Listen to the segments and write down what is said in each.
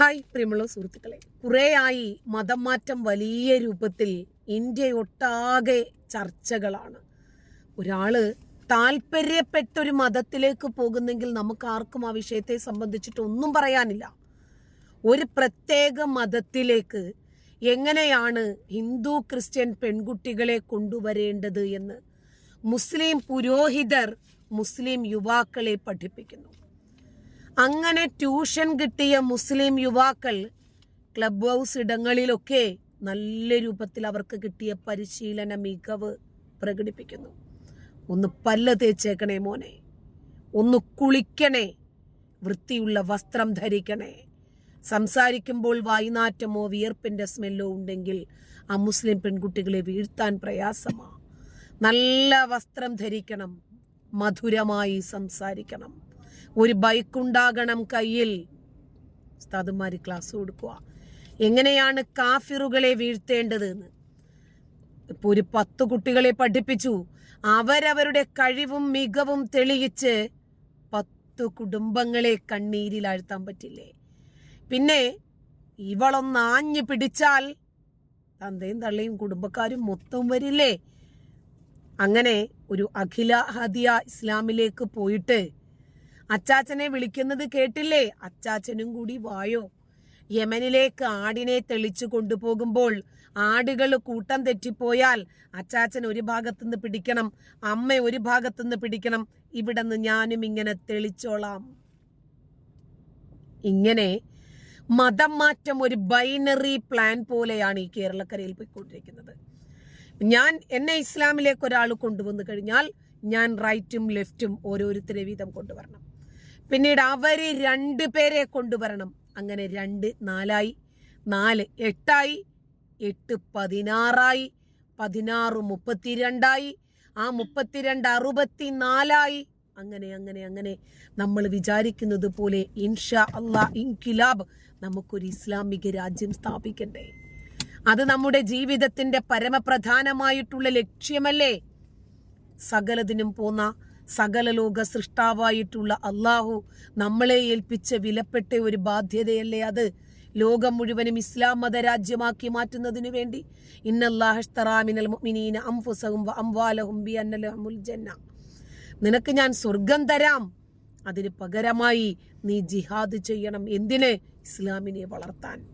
Hi പ്രിയമുള്ള സുഹൃത്തുക്കളെ. കുറേയായി മതം വലിയ രൂപത്തിൽ ഇന്ത്യയൊട്ടാകെ ചർച്ചകളാണ്. ഒരാൾ താല്പര്യപ്പെട്ടൊരു മതത്തിലേക്ക് പോകുന്നെങ്കിൽ നമുക്ക് ആർക്കും ആ വിഷയത്തെ സംബന്ധിച്ചിട്ട് ഒന്നും പറയാനില്ല. ഒരു പ്രത്യേക മതത്തിലേക്ക് എങ്ങനെയാണ് ഹിന്ദു ക്രിസ്ത്യൻ പെൺകുട്ടികളെ കൊണ്ടുവരേണ്ടത് എന്ന് മുസ്ലിം പുരോഹിതർ മുസ്ലിം യുവാക്കളെ പഠിപ്പിക്കുന്നു. അങ്ങനെ ട്യൂഷൻ കിട്ടിയ മുസ്ലിം യുവാക്കൾ ക്ലബ് ഹൗസ് ഇടങ്ങളിലൊക്കെ നല്ല രൂപത്തിൽ അവർക്ക് കിട്ടിയ പരിശീലന മികവ് പ്രകടിപ്പിക്കുന്നു. ഒന്ന് പല്ല് തേച്ചേക്കണേ മോനെ. ഒന്ന് കുളിക്കണേ. വൃത്തിയുള്ള വസ്ത്രം ധരിക്കണേ. സംസാരിക്കുമ്പോൾ വായ്നാറ്റമോ വിയർപ്പിന്റെ സ്മെല്ലോ ഉണ്ടെങ്കിൽ ആ മുസ്ലിം പെൺകുട്ടികളെ വീഴ്ത്താൻ പ്രയാസമാ. നല്ല വസ്ത്രം ധരിക്കണം. മധുരമായി സംസാരിക്കണം. ഒരു ബൈക്കുണ്ടാകണം കയ്യിൽ. ഉസ്താദുമാര് ക്ലാസ് കൊടുക്കുക എങ്ങനെയാണ് കാഫിറുകളെ വീഴ്ത്തേണ്ടത് എന്ന് ഇപ്പൊ ഒരു പത്ത് കുട്ടികളെ പഠിപ്പിച്ചു. അവരവരുടെ കഴിവും മികവും തെളിയിച്ച് പത്ത് കുടുംബങ്ങളെ കണ്ണീരിൽ ആഴ്ത്താൻ പറ്റില്ലേ? പിന്നെ ഇവളൊന്ന് ആഞ്ഞു പിടിച്ചാൽ തന്തയും തള്ളയും കുടുംബക്കാരും മൊത്തം വരില്ലേ? അങ്ങനെ ഒരു അഖില ഹദിയ ഇസ്ലാമിലേക്ക് പോയിട്ട് അച്ചാച്ചനെ വിളിക്കുന്നത് കേട്ടില്ലേ? അച്ചാച്ചനും കൂടി വായോ. യമനിലേക്ക് ആടിനെ തെളിച്ചു കൊണ്ടുപോകുമ്പോൾ ആടുകൾ കൂട്ടം തെറ്റിപ്പോയാൽ അച്ചാച്ചൻ ഒരു ഭാഗത്തുനിന്ന് പിടിക്കണം അമ്മ ഒരു ഭാഗത്തുനിന്ന് പിടിക്കണം. ഇവിടെ നിന്ന് ഞാനും ഇങ്ങനെ തെളിച്ചോളാം. ഇങ്ങനെ മതം മാറ്റം ഒരു ബൈനറി പ്ലാൻ പോലെയാണ് ഈ കേരളക്കരയിൽ പോയിക്കൊണ്ടിരിക്കുന്നത്. ഞാൻ എന്നെ ഇസ്ലാമിലേക്ക് ഒരാൾ കൊണ്ടുവന്നു കഴിഞ്ഞാൽ ഞാൻ റൈറ്റും ലെഫ്റ്റും ഓരോരുത്തരെ വീതം കൊണ്ടുവരണം. പിന്നീട് അവർ രണ്ട് പേരെ കൊണ്ടുവരണം. അങ്ങനെ രണ്ട് നാലായി. നാല് എട്ടായി. എട്ട് പതിനാറായി. പതിനാറ് മുപ്പത്തിരണ്ടായി. ആ മുപ്പത്തിരണ്ട് അറുപത്തിനാലായി. അങ്ങനെ അങ്ങനെ അങ്ങനെ നമ്മൾ വിചാരിക്കുന്നത് പോലെ ഇൻഷാ അള്ളാ ഇൻകിലാബ് നമുക്കൊരു ഇസ്ലാമിക രാജ്യം സ്ഥാപിക്കണ്ടേ? അത് നമ്മുടെ ജീവിതത്തിന്റെ പരമപ്രധാനമായിട്ടുള്ള ലക്ഷ്യമല്ലേ? സകലതിനും പോന്ന സകല ലോക സൃഷ്ടാവായിട്ടുള്ള അള്ളാഹു നമ്മളെ ഏൽപ്പിച്ച വിലപ്പെട്ട ഒരു ബാധ്യതയല്ലേ അത്? ലോകം മുഴുവനും ഇസ്ലാം മതരാജ്യമാക്കി മാറ്റുന്നതിനു വേണ്ടി ഇന്നല്ലാഹ്തറാമിനൽ അംവാലഹും ജന്ന. നിനക്ക് ഞാൻ സ്വർഗം തരാം. അതിന് പകരമായി നീ ജിഹാദ് ചെയ്യണം. എന്തിന്? ഇസ്ലാമിനെ വളർത്താൻ.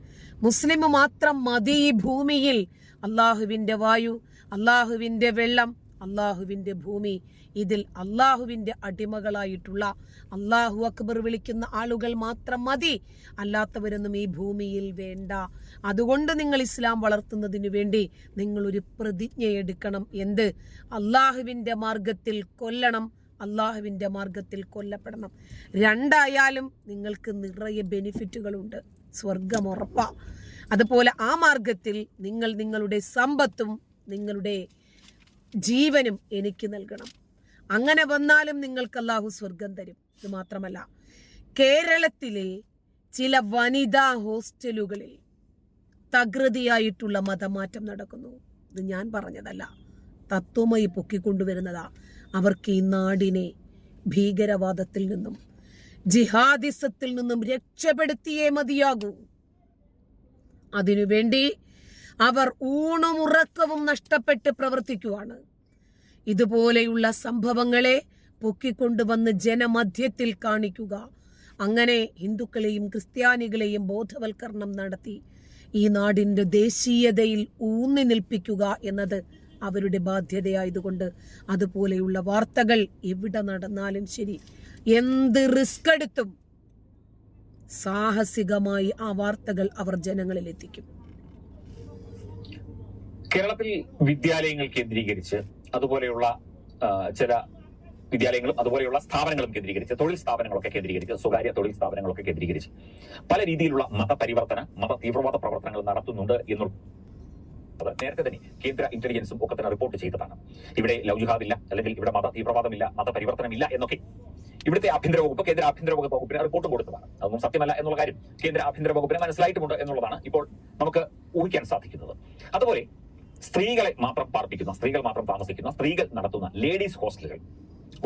മുസ്ലിം മാത്രം മതി ഈ ഭൂമിയിൽ. അള്ളാഹുവിന്റെ വായു അള്ളാഹുവിന്റെ വെള്ളം അള്ളാഹുവിന്റെ ഭൂമി. ഇതിൽ അള്ളാഹുവിന്റെ അടിമകളായിട്ടുള്ള അള്ളാഹു അക്ബർ വിളിക്കുന്ന ആളുകൾ മാത്രം മതി. അല്ലാത്തവരൊന്നും ഈ ഭൂമിയിൽ വേണ്ട. അതുകൊണ്ട് നിങ്ങൾ ഇസ്ലാം വളർത്തുന്നതിനു വേണ്ടി നിങ്ങളൊരു പ്രതിജ്ഞയെടുക്കണം എന്ത്? അള്ളാഹുവിന്റെ മാർഗത്തിൽ കൊല്ലണം. അള്ളാഹുവിന്റെ മാർഗത്തിൽ കൊല്ലപ്പെടണം. രണ്ടായാലും നിങ്ങൾക്ക് നിറയെ ബെനിഫിറ്റുകളുണ്ട്. സ്വർഗം ഉറപ്പാ. അതുപോലെ ആ മാർഗത്തിൽ നിങ്ങൾ നിങ്ങളുടെ സമ്പത്തും നിങ്ങളുടെ ജീവനും എനിക്ക് നൽകണം. അങ്ങനെ വന്നാലും നിങ്ങൾക്ക് അള്ളാഹു സ്വർഗം തരും. ഇത് മാത്രമല്ല കേരളത്തിലെ ചില വനിതാ ഹോസ്റ്റലുകളിൽ തകൃതിയായിട്ടുള്ള മതമാറ്റം നടക്കുന്നു. ഇത് ഞാൻ പറഞ്ഞതല്ല തത്വമായി പൊക്കിക്കൊണ്ടുവരുന്നതാ. അവർക്ക് ഈ നാടിനെ ഭീകരവാദത്തിൽ നിന്നും ജിഹാദിസത്തിൽ നിന്നും രക്ഷപ്പെടുത്തിയേ മതിയാകൂ. അതിനുവേണ്ടി അവർ ഊണും ഉറക്കവും നഷ്ടപ്പെട്ട് പ്രവർത്തിക്കുവാണ്. ഇതുപോലെയുള്ള സംഭവങ്ങളെ പൊക്കിക്കൊണ്ടുവന്ന് ജനമധ്യത്തിൽ കാണിക്കുക. അങ്ങനെ ഹിന്ദുക്കളെയും ക്രിസ്ത്യാനികളെയും ബോധവൽക്കരണം നടത്തി. ഈ നാടിന്റെ ദേശീയതയിൽ ഊന്നി നിൽപ്പിക്കുക എന്നത് അവരുടെ ബാധ്യതയായതുകൊണ്ട് അതുപോലെയുള്ള വാർത്തകൾ എവിടെ നടന്നാലും ശരി. എന്ത് റിസ്ക് എടുത്തും സാഹസികമായി ആ വാർത്തകൾ അവർ ജനങ്ങളിൽ എത്തിക്കും കേരളത്തിൽ വിദ്യാലയങ്ങൾ കേന്ദ്രീകരിച്ച് അതുപോലെയുള്ള ചില വിദ്യാലയങ്ങളും അതുപോലെയുള്ള സ്ഥാപനങ്ങളും കേന്ദ്രീകരിച്ച് തൊഴിൽ സ്ഥാപനങ്ങളൊക്കെ കേന്ദ്രീകരിച്ച് സ്വകാര്യ തൊഴിൽ സ്ഥാപനങ്ങളൊക്കെ കേന്ദ്രീകരിച്ച് പല രീതിയിലുള്ള മതപരിവർത്തന മത തീവ്രവാദ പ്രവർത്തനങ്ങൾ നടത്തുന്നുണ്ട് എന്നുള്ള നേരത്തെ തന്നെ കേന്ദ്ര ഇന്റലിജൻസും ഒക്കെ തന്നെ റിപ്പോർട്ട് ചെയ്തതാണ്. ഇവിടെ ലവ് അല്ലെങ്കിൽ ഇവിടെ മത തീവ്രവാദമില്ല മതപരിവർത്തനമില്ല എന്നൊക്കെ. ഇവിടുത്തെ ആഭ്യന്തര വകുപ്പ് കേന്ദ്ര ആഭ്യന്തര വകുപ്പ് വകുപ്പിന് റിപ്പോർട്ട് കൊടുത്തതാണ്. അതൊന്നും സത്യമല്ല എന്നുള്ള കാര്യം. കേന്ദ്ര ആഭ്യന്തര വകുപ്പിന് മനസ്സിലായിട്ടുമുണ്ട് എന്നുള്ളതാണ് ഇപ്പോൾ നമുക്ക് ഊഹിക്കാൻ സാധിക്കുന്നത്. അതുപോലെ സ്ത്രീകളെ മാത്രം പാർപ്പിക്കുന്ന സ്ത്രീകൾ മാത്രം താമസിക്കുന്ന സ്ത്രീകൾ നടത്തുന്ന ലേഡീസ് ഹോസ്റ്റലുകൾ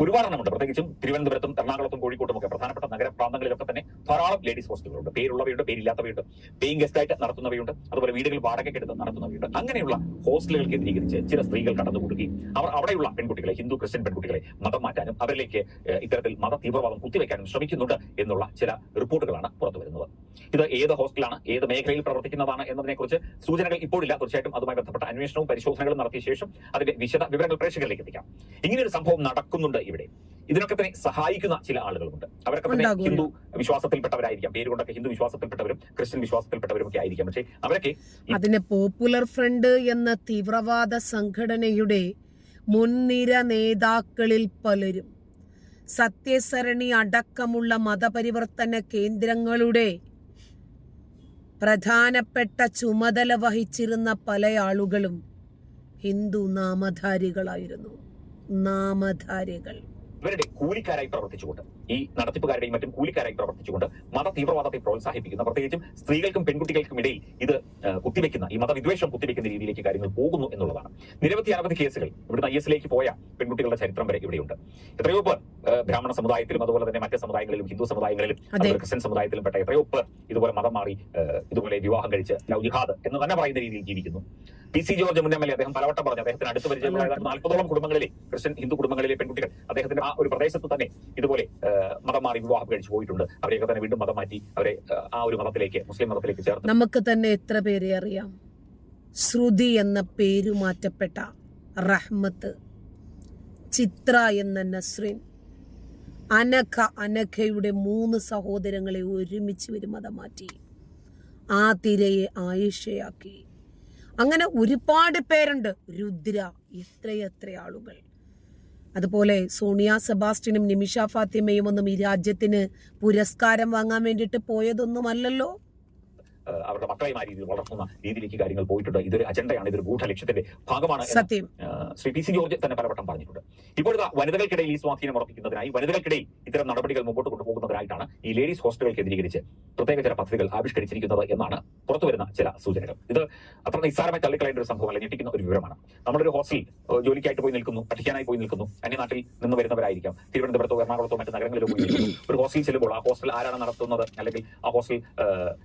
ഒരുപാടെണ്ണമുണ്ട് പ്രത്യേകിച്ചും തിരുവനന്തപുരത്തും എറണാകുളത്തും കോഴിക്കോട്ടും ഒക്കെ പ്രധാനപ്പെട്ട നഗരപ്രാന്തങ്ങളിലൊക്കെ തന്നെ ധാരാളം ലേഡീസ് ഹോസ്റ്റലുകളുണ്ട് പേരുള്ളവയുണ്ട് പേരില്ലാത്തവയുണ്ട് പേയിങ് ഗസ്റ്റ് ആയിട്ട് നടത്തുന്നവയുണ്ട് അതുപോലെ വീടുകൾ വാടകയ്ക്ക് എടുത്ത് നടത്തുന്നവയുണ്ട്. അങ്ങനെയുള്ള ഹോസ്റ്റലുകൾ കേന്ദ്രീകരിച്ച് ചില സ്ത്രീകൾ കടന്നുകൂടുകയും അവർ അവിടെയുള്ള പെൺകുട്ടികളെ ഹിന്ദു ക്രിസ്ത്യൻ പെൺകുട്ടികളെ മതം മാറ്റാനും അവരിലേക്ക് ഇത്തരത്തിൽ മത തീവ്രവാദം കുത്തിവെക്കാനും ശ്രമിക്കുന്നുണ്ട് എന്നുള്ള ചില റിപ്പോർട്ടുകളാണ് പുറത്തു വരുന്നത് ഇത് ഏത് ഹോസ്റ്റലാണ് ഏത് മേഖലയിൽ പ്രവർത്തിക്കുന്നതാണ് എന്നതിനെക്കുറിച്ച് സൂചനകൾ ഇപ്പോഴില്ല. തീർച്ചയായിട്ടും അതുമായി ബന്ധപ്പെട്ട അന്വേഷണവും പരിശോധനകളും നടത്തിയ ശേഷം അതിന്റെ വിശദ വിവരങ്ങൾ പ്രേക്ഷകരിലേക്ക് എത്തിക്കാം. ഇങ്ങനെ ഒരു സംഭവം നടക്കുന്നുണ്ട് ഇവിടെ. ഇതിനൊക്കെ തന്നെ സഹായിക്കുന്ന ചില ആളുകളുണ്ട് അവരൊക്കെ തന്നെ. ഹിന്ദു വിശ്വാസത്തിൽപ്പെട്ടവരായിരിക്കാം. പേരുകൊണ്ടൊക്കെ ഹിന്ദു വിശ്വാസത്തിൽപ്പെട്ടവരും ക്രിസ്ത്യൻ വിശ്വാസത്തിൽപ്പെട്ടവരും ഒക്കെ ആയിരിക്കാം. പക്ഷേ അവരൊക്കെ അതിന് പോപ്പുലർ ഫ്രണ്ട് എന്ന തീവ്രവാദ സംഘടനയുടെ മുൻനിര നേതാക്കളിൽ പലരും സത്യസരണി അടക്കമുള്ള മതപരിവർത്തന കേന്ദ്രങ്ങളുടെ പ്രധാനപ്പെട്ട ചുമതല വഹിച്ചിരുന്ന പല ആളുകളും ഹിന്ദു നാമധാരികളായിരുന്നു. നാമധാരികൾ. ഇവരുടെ കൂലിക്കാരായി പ്രവർത്തിച്ചുകൊണ്ട്. ഈ നടത്തിപ്പുകാരുടെയും മറ്റും കൂലിക്കാരായി പ്രവർത്തിച്ചുകൊണ്ട് മത തീവ്രവാദത്തെ പ്രോത്സാഹിപ്പിക്കുന്ന പ്രത്യേകിച്ചും സ്ത്രീകൾക്കും പെൺകുട്ടികൾക്കും ഇടയിൽ ഇത് കുത്തിവെക്കുന്ന ഈ മതവിദ്വേഷം കുത്തിവെക്കുന്ന രീതിയിലേക്ക് കാര്യങ്ങൾ പോകുന്നു എന്നുള്ളതാണ്. നിരവധി അനവധി കേസുകൾ ഇവിടുന്ന് ഐ എസിലേക്ക് പോയ പെൺകുട്ടികളുടെ ചരിത്രം വരെ ഇവിടെയുണ്ട്. എത്രയോ പേർ ബ്രാഹ്മണ സമുദായത്തിലും അതുപോലെ തന്നെ മറ്റ് സമുദായങ്ങളിലും ഹിന്ദു സമുദായങ്ങളിലും അതുപോലെ ക്രിസ്ത്യൻ സമുദായത്തിലും പെട്ട എത്രയോ പേർ ഇതുപോലെ മതം മാറി ഇതുപോലെ വിവാഹം കഴിച്ച് ലവ് ജിഹാദ് എന്ന് തന്നെ പറയുന്ന രീതിയിൽ ജീവിക്കുന്നു. പി സി ജോർജ് മുൻ എം എൽ എ അദ്ദേഹം പലവട്ടം പറഞ്ഞു അദ്ദേഹത്തിന് അടുത്ത് പരിചയമുള്ള നാൽപ്പതോളം കുടുംബങ്ങളിലെ ക്രിസ്ത്യൻ ഹിന്ദു കുടുംബങ്ങളിലെ പെൺകുട്ടികൾ അദ്ദേഹത്തിന്റെ ആ ഒരു പ്രദേശത്ത് തന്നെ ഇതുപോലെ മതം മാറി വിവാഹം കഴിച്ചു പോയിട്ടുണ്ട്. അവരെയൊക്കെ തന്നെ വീണ്ടും മതം മാറ്റി അവരെ ആ, ഒരു മതത്തിലേക്ക് മുസ്ലിം മതത്തിലേക്ക് ചേർത്ത്. നമുക്ക് തന്നെ എത്ര പേരെ അറിയാം? ശ്രുതി എന്ന പേര് മാറ്റപ്പെട്ട റഹ്മത്ത് ചിത്ര എന്ന നസ്രിൻ അനഖ അനഖയുടെ മൂന്ന് സഹോദരങ്ങളെ ഒരുമിച്ച് ഒരു മതം മാറ്റി. ആ തിരയെ ആയിഷയാക്കി. അങ്ങനെ ഒരുപാട് പേരുണ്ട്. രുദ്ര എത്രയെത്ര ആളുകൾ അതുപോലെ സോണിയ സെബാസ്റ്റിനും നിമിഷ ഫാത്തിമയും ഒന്നും ഈ രാജ്യത്തിന് പുരസ്കാരം വാങ്ങാൻ വേണ്ടിയിട്ട് പോയതൊന്നുമല്ലല്ലോ? അവരുടെ മക്കളെയും ആ രീതിയിൽ വളർത്തുന്ന രീതിയിലേക്ക് കാര്യങ്ങൾ പോയിട്ടുണ്ട്. ഇതൊരു അജണ്ടയാണ് ഇതൊരു ഗൂഢ ലക്ഷ്യത്തിന്റെ ഭാഗമാണ് സത്യം. ശ്രീ പി സി ജോർജ് തന്നെ പലവട്ടം പറഞ്ഞിട്ടുണ്ട്. ഇപ്പോഴത്തെ വനിതകൾക്കിടയിൽ ഈ സ്വാധീനം ഉറപ്പിക്കുന്നതിനായി വനിതകൾക്കിടയിൽ ഇത്തരം നടപടികൾ മുമ്പോട്ട് കൊണ്ടുപോകുന്നവരായിട്ടാണ് ഈ ലേഡീസ് ഹോസ്റ്റലുകൾ കേന്ദ്രീകരിച്ച് പ്രത്യേക ചില പദ്ധതികൾ ആവിഷ്കരിച്ചിരിക്കുന്നത് എന്നാണ് പുറത്തുവരുന്ന ചില സൂചനകൾ. ഇത് അത്ര നിസ്സാരമായി തള്ളിക്കളയേണ്ട ഒരു സംഭവമല്ല ഞെട്ടിക്കുന്ന ഒരു വിവരമാണ്. നമ്മളൊരു ഹോസ്റ്റലിൽ ജോലിക്കായിട്ട് പോയി നിൽക്കുന്നു പഠിക്കാനായി പോയി നിൽക്കുന്നു അന്യനാട്ടിൽ നിന്ന് വരുന്നവരായിരിക്കാം. തിരുവനന്തപുരത്തോ എറണാകുളത്തോ മറ്റ് നഗരങ്ങളിലോ പോയി ഒരു ഹോസ്റ്റലിൽ ചെല്ലുമ്പോൾ ആ ഹോസ്റ്റൽ ആരാണ് നടത്തുന്നത് അല്ലെങ്കിൽ ആ ഹോസ്റ്റൽ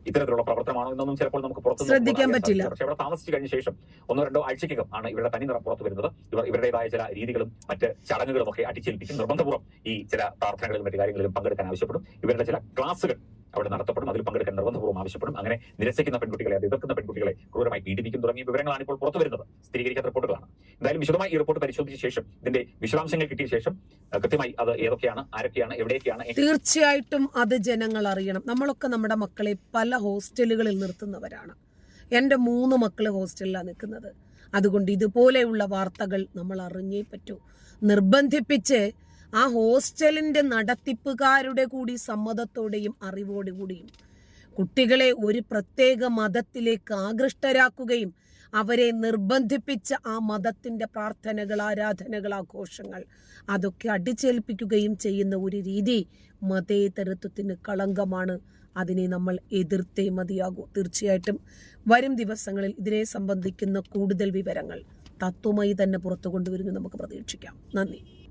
ഇത്തരത്തിലുള്ള പ്രവർത്തനമാണോ എന്നൊന്നും ചിലപ്പോൾ നമുക്ക് പുറത്ത് ശ്രദ്ധിക്കാൻ പറ്റില്ല. പക്ഷെ അവിടെ താമസിച്ചു കഴിഞ്ഞ ശേഷം ഒന്നോ രണ്ടോ ആഴ്ചയ്ക്കകം ആണ് ഇവരുടെ തനി നിറം പുറത്തു വരുന്നത്. ഇവർ ഇവരുടേതായ ചില രീതികളും മറ്റ് ചടങ്ങുകളും ഒക്കെ അടിച്ചേൽപ്പിച്ച് നിർബന്ധപൂർവം ഈ ചില പ്രാർത്ഥനകളിലും മറ്റു കാര്യങ്ങളിലും പങ്കെടുക്കാൻ ആവശ്യപ്പെടും. ഇവരുടെ ചില ക്ലാസുകൾ അവിടെ നടത്തപ്പെടും. അതിൽ പങ്കെടുക്കാൻ നിർബന്ധപൂർവം ആവശ്യപ്പെടും. അങ്ങനെ നിരസിക്കുന്ന പെൺകുട്ടികളെ അത് എതിർക്കുന്ന പെൺകുട്ടികളെ ക്രൂരമായി പീഡിപ്പിക്കും തുടങ്ങിയ വിവരങ്ങളാണ് ഇപ്പോൾ പുറത്തു വരുന്നത്. സ്ഥിരീകരിക്കാത്ത റിപ്പോർട്ടുകളാണ്. എന്തായാലും വിശദമായി ഈ റിപ്പോർട്ട് പരിശോധിച്ച ശേഷം ഇതിന്റെ വിശദാംശങ്ങൾ കിട്ടിയ ശേഷം കൃത്യമായി അത് ഏതൊക്കെയാണ് ആരൊക്കെയാണ് എവിടെയൊക്കെയാണ് തീർച്ചയായിട്ടും അത് ജനങ്ങൾ അറിയണം. നമ്മളൊക്കെ നമ്മുടെ മക്കളെ പല ഹോസ്റ്റലുകളിൽ നിർത്തുന്നവരാണ്. എന്റെ മൂന്ന് മക്കൾ ഹോസ്റ്റലിലാണ് നിൽക്കുന്നത്. അതുകൊണ്ട് ഇതുപോലെയുള്ള വാർത്തകൾ നമ്മൾ അറിഞ്ഞേ പറ്റൂ. നിർബന്ധിപ്പിച്ച് ആ ഹോസ്റ്റലിന്റെ നടത്തിപ്പുകാരുടെ കൂടി സമ്മതത്തോടെയും അറിവോടുകൂടിയും കുട്ടികളെ ഒരു പ്രത്യേക മതത്തിലേക്ക് ആകൃഷ്ടരാക്കുകയും അവരെ നിർബന്ധിപ്പിച്ച ആ മതത്തിന്റെ പ്രാർത്ഥനകൾ ആരാധനകൾ ആഘോഷങ്ങൾ അതൊക്കെ അടിച്ചേൽപ്പിക്കുകയും ചെയ്യുന്ന ഒരു രീതി മതേതരത്വത്തിന് കളങ്കമാണ്. അതിനെ നമ്മൾ എതിർത്തേ മതിയാകൂ. തീർച്ചയായിട്ടും വരും ദിവസങ്ങളിൽ ഇതിനെ സംബന്ധിക്കുന്ന കൂടുതൽ വിവരങ്ങൾ തത്വമായി തന്നെ പുറത്തു കൊണ്ടുവരുന്നു നമുക്ക് പ്രതീക്ഷിക്കാം. നന്ദി.